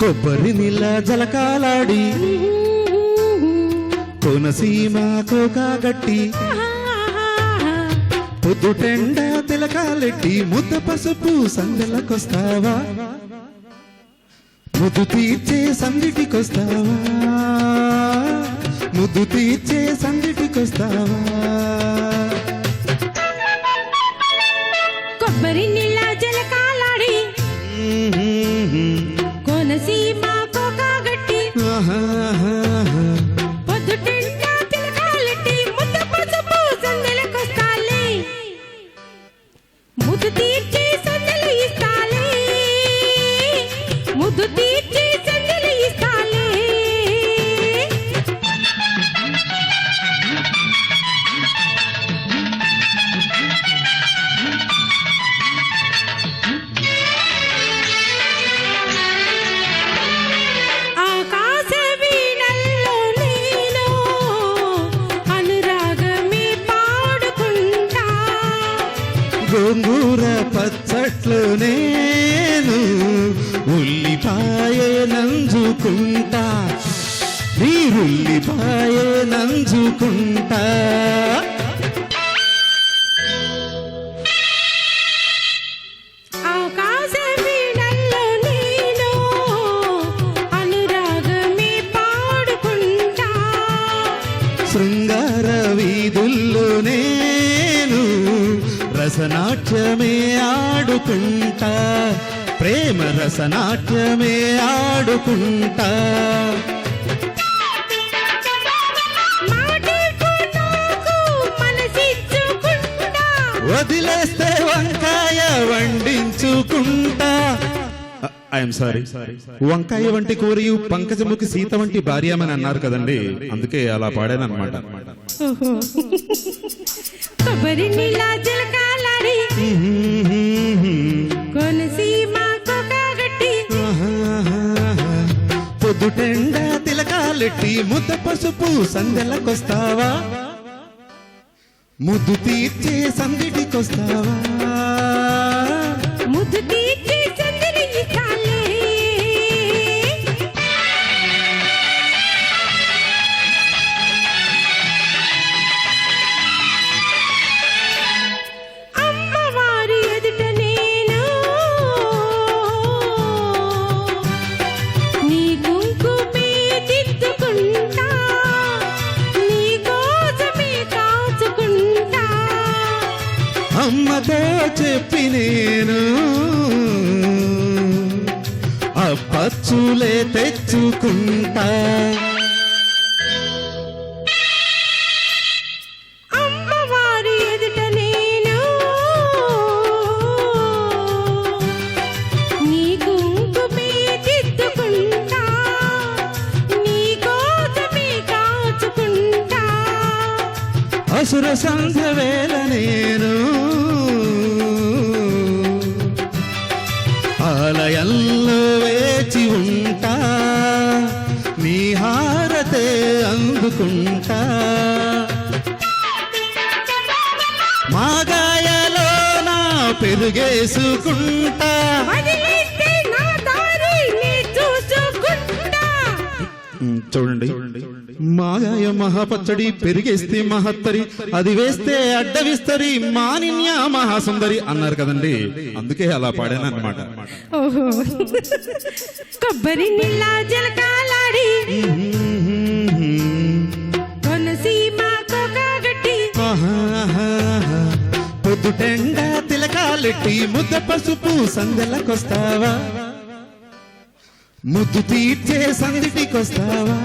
కొబ్బరి నీళ్ళ జలకాలాడి కోనసీమ కోకాగట్టి పొద్దుటెండ తిలకాలెట్టి ముద్ద పసుపు సందెలకొస్తావా? ముద్దు తీర్చే సందిటికొస్తావా? ముద్దు తీర్చే సందిటికొస్తావా? ముద్దు తీర్చి గోంగూర పచ్చట్లు నేను ఉల్లిపాయ నంజుకుంటా. నీరుల్లిపాయ నంజుకుంటా. రసనాట్యమే ఆడుకుంటా. ప్రేమ రసనాట్యమే ఆడుకుంటా. వదిలేస్తే వంకాయ వండించుకుంటా. ఐఎమ్ uh, సారీ వంకాయ వంటి కూరయు పంకజముఖి సీత వంటి భార్యమని అన్నారు కదండి. అందుకే అలా పాడాను అనమాట కోనసీమ కోకాగట్టి పొద్దుటెండ తిలకాలెట్టి ముద్ద పసుపు సందెలకొస్తావా? ముద్దు తీర్చే సందిటికొస్తావా? ముద్దు అమ్మతో చెప్పి నేను అప్పచ్చులే తెచ్చుకుంటా. అమ్మవారి ఎదుట నేను ఆలయంలో వేచి ఉంటా నీ హారతే అందుకుంటా. మాగాయలో నా పెరుగేసుకుంటా. వదిలేస్తే నా దారి నీ చూసుకుంటా. ఉమ్, చూడండి. మాగాయ మహాపచ్చడి పెరిగేస్తే మహత్తరి అది వేస్తే అడ్డవిస్తరి మానిన్య మహాసుందరి అన్నారు కదండి. అందుకే అలా పాడాను అనమాట కొబ్బరి నీళ్ళ జలకాలాడి పొద్దుటెండ తిలకాలెట్టి ముద్ద పసుపు సందెలకొస్తావా? ముద్దు తీర్చే సందిటికొస్తావా?